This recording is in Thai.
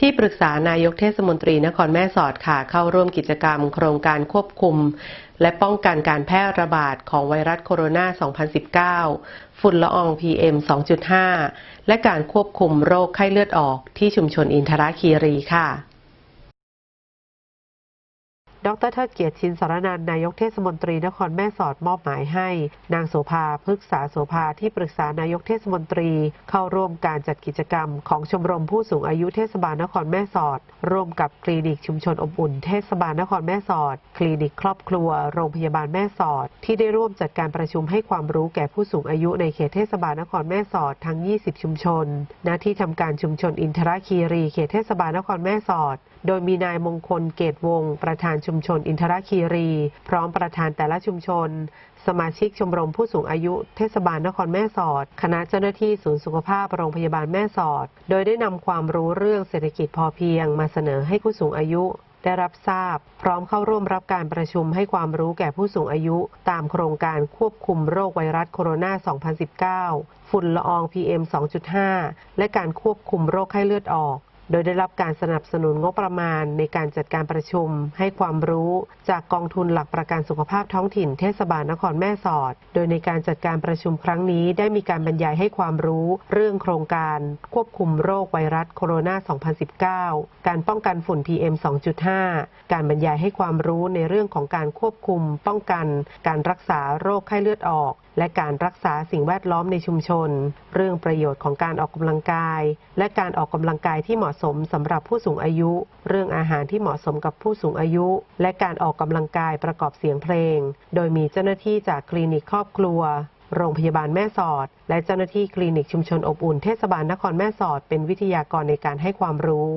ที่ปรึกษานายกเทศมนตรีนครแม่สอดค่ะ เข้าร่วมกิจกรรม โครงการควบคุม และป้องกันการแพร่ระบาดของไวรัสโคโรนา 2019 ฝุ่นละออง PM 2.5 และการควบคุมโรคไข้เลือดออกที่ชุมชนอินทราคีรีค่ะ ดรเทิดเกียรติชินสารนันนายกเทศมนตรีนครแม่สอดมอบหมายให้ นางโสภาพฤกษาโสภาที่ปรึกษานายกเทศมนตรี เข้าร่วมการจัดกิจกรรม ของชมรมผู้สูงอายุเทศบาลนครแม่สอด ร่วมกับคลินิกชุมชนอบอุ่นเทศบาลนครแม่สอด คลินิกครอบครัว โรงพยาบาลแม่สอด ที่ได้ร่วมจัดการประชุมให้ความรู้แก่ผู้สูงอายุในเขตเทศบาลนครแม่สอดทั้ง 20 ชุมชนณที่ทำการชุมชนอินทรคีรีเขตเทศบาลนครแม่สอด โดยมีนายมงคลเกตวงศ์ประธานชุมชนอินทรคีรี พร้อมประธานแต่ละชุมชน สมาชิกชมรมผู้สูงอายุเทศบาลนครแม่สอด คณะเจ้าหน้าที่ศูนย์สุขภาพโรงพยาบาลแม่สอด โดยได้นำความรู้เรื่องเศรษฐกิจพอเพียง มาเสนอให้ผู้สูงอายุได้รับทราบ พร้อมเข้าร่วมรับการประชุมให้ความรู้แก่ผู้สูงอายุ ตามโครงการควบคุมโรคไวรัสโคโรนา 2019 ฝุ่นละออง PM 2.5 และการควบคุมโรคไข้เลือดออก โดยได้รับการสนับสนุนงบประมาณในการจัดการประชุม ให้ความรู้จากกองทุนหลักประกันสุขภาพท้องถิ่นเทศบาลนครแม่สอด โดยในการจัดการประชุมครั้งนี้ได้มีการบรรยายให้ความรู้เรื่องโครงการ ควบคุมโรคไวรัสโคโรนา 2019 การป้องกันฝุ่น PM 2.5 การบรรยายให้ความรู้ในเรื่องของการควบคุม ป้องกัน การรักษาโรคไข้เลือดออก และการรักษาสิ่งแวดล้อมในชุมชน เรื่องประโยชน์ของการออกกำลังกาย และการออกกำลังกายที่เหมาะสมสำหรับผู้สูงอายุ เรื่องอาหารที่เหมาะสมกับผู้สูงอายุ และการออกกำลังกายประกอบเสียงเพลง โดยมีเจ้าหน้าที่จากคลินิกครอบครัว โรงพยาบาลแม่สอด และเจ้าหน้าที่คลินิกชุมชนอบอุ่นเทศบาลนครแม่สอดเป็นวิทยากรในการให้ความรู้